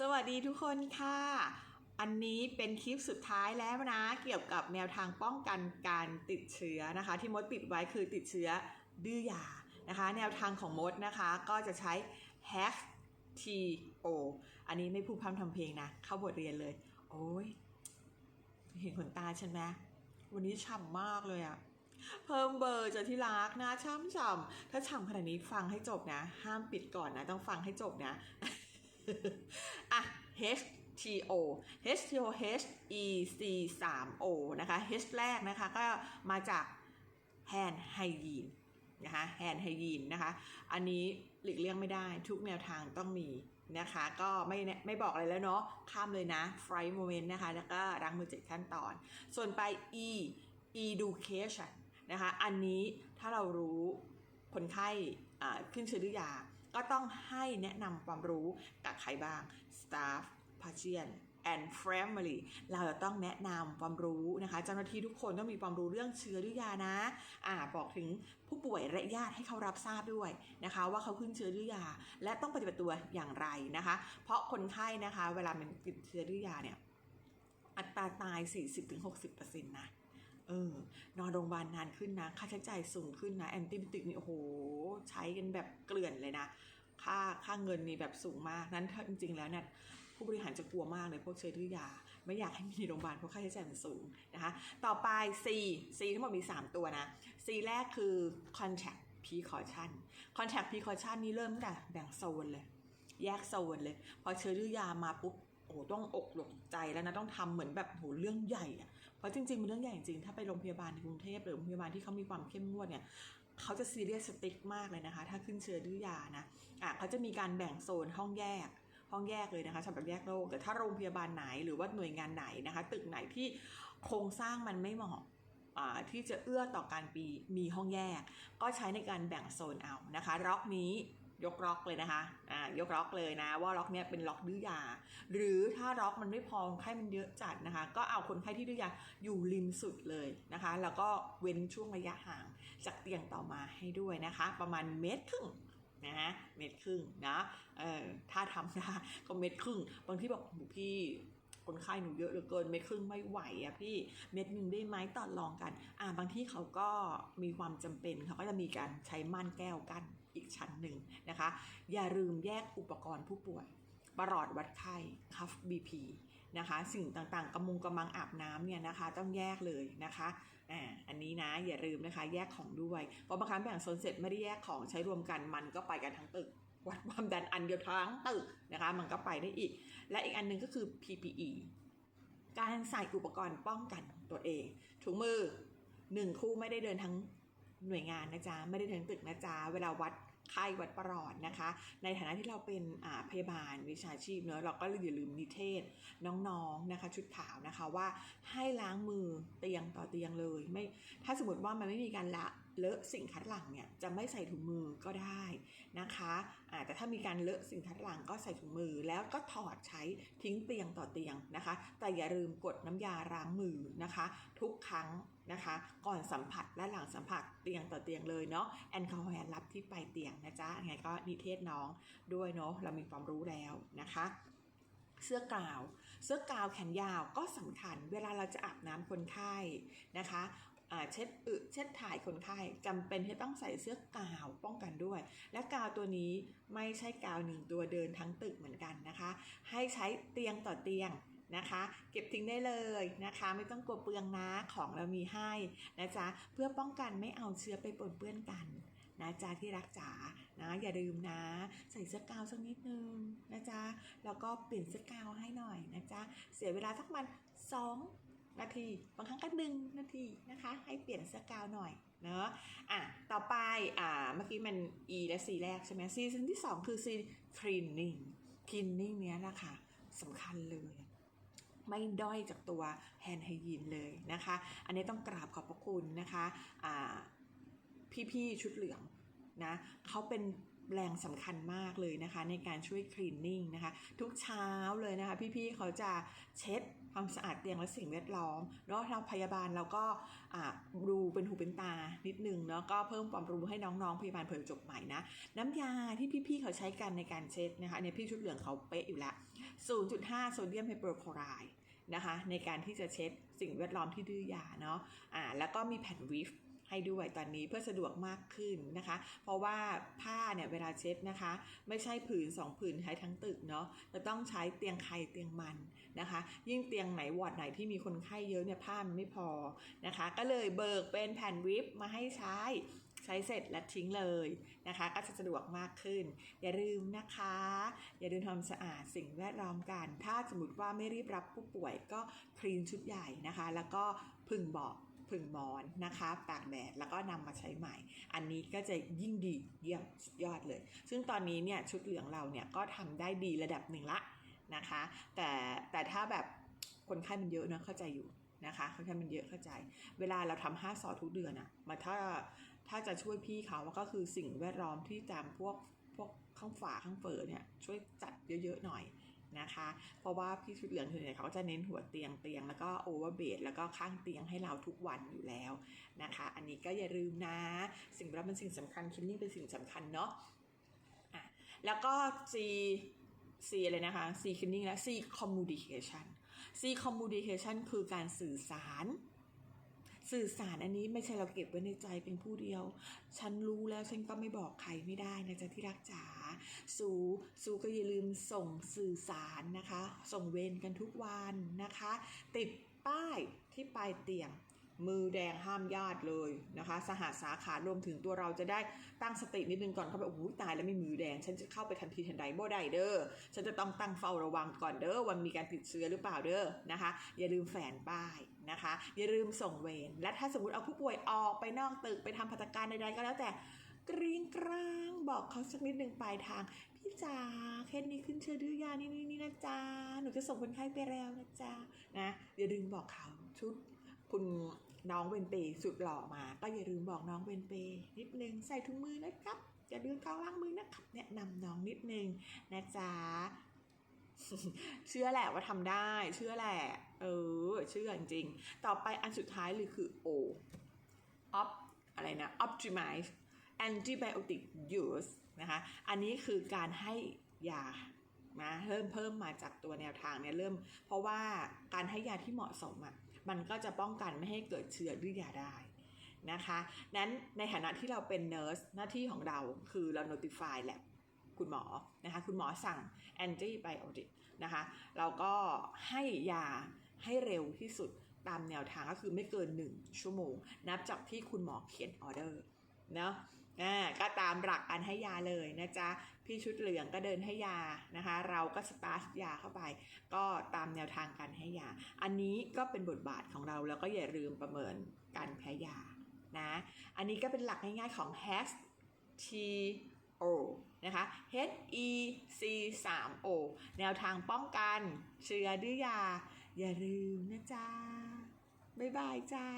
สวัสดีทุกคนค่ะ อันนี้เป็นคลิปสุดท้ายแล้วนะ เกี่ยวกับแนวทางป้องกันการติดเชื้อนะคะ ที่มดติดไว้คือติดเชื้อดื้อยานะคะ แนวทางของมดนะคะก็จะใช้ hash to อันนี้ไม่พูดพร่ำทำเพลงนะ เข้าบทเรียนเลย โอ้ย เห็นขนตาฉันไหมวันนี้ฉ่ำมากเลยอะเพิ่มเบอร์จะที่รักนะช่ำฉ่ำถ้าฉ่ำขนาดนี้ฟังให้จบนะ ห้ามปิดก่อนนะ ต้องฟังให้จบนะ H T O H T O H E C 3 O นะคะ H แรกนะคะก็มาจาก hand hygiene นะคะ hand hygiene นะคะ อันนี้หลีกเลี่ยงไม่ได้ทุกแนวทางต้องมีนะคะ ก็ไม่ไม่บอกอะไรแล้วเนาะข้ามเลยนะ fry moment นะคะ แล้วก็ล้างมือเจ็ดขั้นตอน ส่วนไป E education นะคะ อันนี้ถ้าเรารู้คนไข้ขึ้นชื้อดื้อยาก็ต้องให้แนะนำความรู้กับใครบ้าง staff patient and family เราจะต้องแนะนำความรู้นะคะ เจ้าหน้าที่ทุกคนต้องมีความรู้เรื่องเชื้อดื้อยานะอ่าบอกถึงผู้ป่วยและญาติให้เขารับทราบด้วยนะคะ ว่าเขาขึ้นเชื้อดื้อยา และต้องปฏิบัติตัวอย่างไรนะคะ เพราะคนไข้นะคะ เวลามันติดเชื้อดื้อยาเนี่ยอัตราตาย 40-60%นะเออนอนโรงพยาบาลนานขึ้นนะ ค่าใช้จ่ายสูงขึ้นนะ แอนติบิติกนี่โอ้โห ใช้กันแบบเกลื่อนเลยนะ ค่าค่าเงินนี่แบบสูงมากนั้นถ้าจริง ๆ แล้วเนี่ยผู้บริหารจะกลัวมากเลยพวกเชื้อดื้อยา ไม่อยากให้มีโรงพยาบาลเพราะค่าใช้จ่ายมันสูงนะคะ ต่อไป C C ทั้งหมดมี 3 ตัวนะ C แรกคือ contact precaution contact precaution นี่เริ่มตั้งแต่แบ่งโซนเลย แยกโซนเลย พอเชื้อดื้อยามาปุ๊บโอ้โหต้องอกหลกใจแล้วนะต้องทำเหมือนแบบโหเรื่องใหญ่อะเพราะจริงๆมันเรื่องใหญ่จริงๆถ้าไปโรงพยาบาลในกรุงเทพหรือโรงพยาบาลที่เขามีความเข้มงวดเนี่ย เขาจะซีเรียสสติ๊กมากเลยนะคะ ถ้าขึ้นเชื้อดื้อยานะอะเขาจะมีการแบ่งโซนห้องแยกห้องแยกเลยนะคะสำหรับแยกโรคแต่ถ้าโรงพยาบาลไหนหรือว่าหน่วยงานไหนนะคะ ตึกไหนที่โครงสร้างมันไม่เหมาะที่จะเอื้อต่อการปีมีห้องแยก ก็ใช้ในการแบ่งโซนเอานะคะล็อกนี้ ยกล็อกเลยนะคะอ่ายกล็อกเลยนะ ว่าล็อกเนี้ยเป็นล็อกดื้อยา หรือถ้าล็อกมันไม่พอคนไข้มันเยอะจัดนะคะ ก็เอาคนไข้ที่ดื้อยาอยู่ริมสุดเลยนะคะ แล้วก็เว้นช่วงระยะห่างจากเตียงต่อมาให้ด้วยนะคะ ประมาณเมตรครึ่งนะฮะเมตรครึ่งนะเออถ้าทำได้ก็เมตรครึ่ง บางที่บอกพี่ คนไข้หนูเยอะเหลือเกินเมตรครึ่งไม่ไหวอะพี่เม็ดหนึ่งได้ไหมต่อรองกัน อ่าบางที่เขาก็มีความจำเป็นเขาก็จะมีการใช้ม่านแก้วกั้นอีกชั้นหนึ่งนะคะ อย่าลืมแยกอุปกรณ์ผู้ป่วยประหลอดวัดไข้คัฟ BP นะคะสิ่งต่างๆกำมุงกำมังอาบน้ำเนี่ยนะคะต้องแยกเลยนะคะอ่าอันนี้นะอย่าลืมนะคะแยกของด้วยเพราะบางครั้งแบ่งโซนเสร็จไม่ได้แยกของใช้รวมกันมันก็ไปกันทั้งตึก วัดความดันอันเดียวทั้งตึกนะคะ มันก็ไปได้อีก และอีกอันหนึงก็คือ PPE การใส่อุปกรณ์ป้องกันตัวเอง ถุงมือหนึ่งคู่ไม่ได้เดินทั้งหน่วยงานนะจ๊ะ ไม่ได้เดินตึกนะจ๊ะ เวลาวัดไข้วัดประหลอดนะคะ ในฐานะที่เราเป็นพยาบาลวิชาชีพเนอะเราก็อย่าลืมนิเทศน้องๆนะคะ ชุดขาวนะคะว่าให้ล้างมือเตียงต่อเตียงเลย ไม่ถ้าสมมติว่ามันไม่มีการละเลอะสิ่งคัดหลั่งเนี่ยจะไม่ใส่ถุงมือก็ได้นะคะแต่ถ้ามีการเลอะสิ่งคัดหลั่งก็ใส่ถุงมือ แล้วก็ถอดใช้ทิ้งเตียงต่อเตียงนะคะ แต่อย่าลืมกดน้ำยาล้างมือนะคะ ทุกครั้งนะคะ ก่อนสัมผัสและหลังสัมผัสเตียงต่อเตียงเลยเนาะแอลกอฮอล์รับที่ปลายเตียงนะจ๊ะยังไงก็นิเทศน้องด้วยเนาะเรามีความรู้แล้วนะคะเสื้อกาว เสื้อกาวแขนยาวก็สำคัญ เวลาเราจะอาบน้ำคนไข้นะคะ เช็ดอึเช็ดถ่ายคนไข้จำเป็นที่ต้องใส่เสื้อกาวป้องกันด้วย และกาวตัวนี้ไม่ใช่กาวหนึ่งตัวเดินทั้งตึกเหมือนกันนะคะ ให้ใช้เตียงต่อเตียงนะคะ เก็บทิ้งได้เลยนะคะ ไม่ต้องกลัวเปลืองนะของเรามีให้นะจ๊ะเพื่อป้องกันไม่เอาเชื้อไปปนเปื้อนกันนะจ๊ะที่รักจ๋านะอย่าลืมนะ ใส่เสื้อกาวสักนิดนึงนะจ๊ะแล้วก็เปลี่ยนเสื้อกาวให้หน่อยนะจ๊ะเสียเวลาสักมันสอง นาที บางครั้งก็หนึ่งนาทีนะคะ ให้เปลี่ยนเสื้อกาวหน่อยเนาะอะต่อไปอ่าเมื่อกี้มัน E และ C แรกใช่ไหม C ซึ่งที่สองคือ C cleaning cleaning เนี้ยแหละคะสำคัญเลย ไม่ด้อยจากตัวแฮนด์ไฮยีนเลยนะคะ อันนี้ต้องกราบขอบพระคุณนะคะอ่าพี่ๆชุดเหลืองนะเขาเป็น แรงสำคัญมากเลยนะคะ ในการช่วยคลีนนิ่งนะคะ ทุกเช้าเลยนะคะ พี่ๆเขาจะเช็ดความสะอาดเตียงและสิ่งแวดล้อมแล้วเราพยาบาลเราก็ดูเป็นหูเป็นตานิดนึงเนาะก็เพิ่มความรู้ให้น้องๆพยาบาลเผื่อจบใหม่นะ น้ำยาที่พี่ๆเขาใช้กันในการเช็ดนะคะเนี่ยพี่ชุดเหลืองเขาเป๊ะอยู่แล้ว0.5 โซเดียมไฮโปรคลอไรด์นะคะ ในการที่จะเช็ดสิ่งแวดล้อมที่ดื้อยาเนาะอ่าแล้วก็มีแผ่นวิฟ ให้ด้วยตอนนี้เพื่อสะดวกมากขึ้นนะคะ เพราะว่าผ้าเนี่ยเวลาเช็ดนะคะ ไม่ใช่ผืน 2 ผืนใช้ทั้งตึกเนาะจะต้องใช้เตียงใครเตียงมันนะคะ ยิ่งเตียงไหนวอร์ดไหนที่มีคนไข้เยอะเนี่ยผ้ามันไม่พอนะคะ ก็เลยเบิกเป็นแผ่นวิฟมาให้ใช้ใช้เสร็จแล้วทิ้งเลยนะคะ ก็จะสะดวกมากขึ้น อย่าลืมนะคะ อย่าลืมทำสะอาดสิ่งแวดล้อมกัน ถ้าสมมติว่าไม่รีบรับผู้ป่วยก็คลีนชุดใหญ่นะคะ แล้วก็พึ่งบาะ พึ่งหมอนนะคะตากแดดแล้วก็นำมาใช้ใหม่ อันนี้ก็จะยิ่งดีเยี่ยมสุดยอดเลย ซึ่งตอนนี้เนี่ยชุดเหลืองเราเนี่ยก็ทำได้ดีระดับหนึ่งละนะคะ แต่แต่ถ้าแบบคนไข้มันเยอะเนอะเข้าใจอยู่นะคะคนไข้มันเยอะเข้าใจ เวลาเราทำห้าซอทุกเดือนอะมาถ้าถ้าจะช่วยพี่เขาก็คือสิ่งแวดล้อมที่ตามพวกพวกข้างฝาข้างเฟิร์เนี่ยช่วยจัดเยอะๆหน่อย นะคะ เพราะว่าพี่ชุดเหลืองส่วนใหญ่เขาจะเน้นหัวเตียงเตียงแล้วก็โอเวอร์เบดแล้วก็ข้างเตียงให้เราทุกวันอยู่แล้วนะคะ อันนี้ก็อย่าลืมนะ สิ่งแวดล้อมเป็นสิ่งสำคัญคินนิ่งเป็นสิ่งสำคัญเนาะอะแล้วก็ C C อะไรนะคะ C cleaning และ C communication C communication คือการสื่อสาร สื่อสารอันนี้ไม่ใช่เราเก็บไว้ในใจเป็นผู้เดียว ฉันรู้แล้วฉันก็ไม่บอกใครไม่ได้นะจ๊ะที่รักจ๋าสูสูก็อย่าลืมส่งสื่อสารนะคะ ส่งเวรกันทุกวันนะคะ ติดป้ายที่ปลายเตียง มือแดงห้ามญาติเลยนะคะ สหสาขารวมถึงตัวเราจะได้ตั้งสตินิดนึงก่อนเข้าไปโอ้โหตายแล้วม่มือแดง ฉันจะเข้าไปทันทีทันใดบ่ได้เด้อฉันจะต้องตั้งเฝ้าระวังก่อนเด้อวันมีการติดเชื้อหรือเปล่าเด้อนะคะ อย่าลืมแฝนป้ายนะคะ อย่าลืมส่งเวรและถ้าสมมติเอาผู้ป่วยออกไปนอกตึกไปทำพัฒการใดๆก็แล้วแต่กรีงกรางบอกเขาสักนิดหนึ่งปลายทาง พี่จ๋าเคสนี้ขึ้นเชื้อดื้อยานี่นี่นี่นะจ๊ะหนูจะส่งคนไข้ไปแล้วนะจ๊ะนะอย่าลืมบอกเขาชุด คุณน้องเวนเปสุดหล่อมา ก็อย่าลืมบอกน้องเวนเปนิดนึงใส่ถุงมือนะครับอย่าลืมเข้าล้างมือนะครับแนะนำน้องนิดนึงนะจ๊ะเชื่อแหละว่าทำได้ เชื่อแหละ เออ เชื่อจริงๆต่อไปอันสุดท้ายเลยคือ O op อะไรนะ optimize antibiotic use นะคะ อันนี้คือการให้ยานะเริ่มเพิ่มมาจากตัวแนวทางเนี่ยเริ่ม เพราะว่าการให้ยาที่เหมาะสมอะ มันก็จะป้องกันไม่ให้เกิดเชื้อดื้อยาได้นะคะนั้นในฐานะที่เราเป็นเน r ร์สหน้าที่ของเราคือเรา notify แหละคุณหมอนะคะคุณหมอสั่ง antibiotic นะคะเราก็ให้ยาให้เร็วที่สุดตามแนวทางก็คือไม่เกิน 1 ชั่วโมง นับจากที่คุณหมอเขียนออเดอร์เนาะ อ่าก็ตามหลักการให้ยาเลยนะจ๊ะ พี่ชุดเหลืองก็เดินให้ยานะคะ เราก็สตาร์ทยาเข้าไป ก็ตามแนวทางการให้ยา อันนี้ก็เป็นบทบาทของเราแล้วก็อย่าลืมประเมินการแพ้ยานะ อันนี้ก็เป็นหลักง่ายๆของ HAS T O นะคะ H E C 3 O แนวทางป้องกันเชื้อดื้อยา อย่าลืมนะจ๊ะ บ๊ายบายจ้า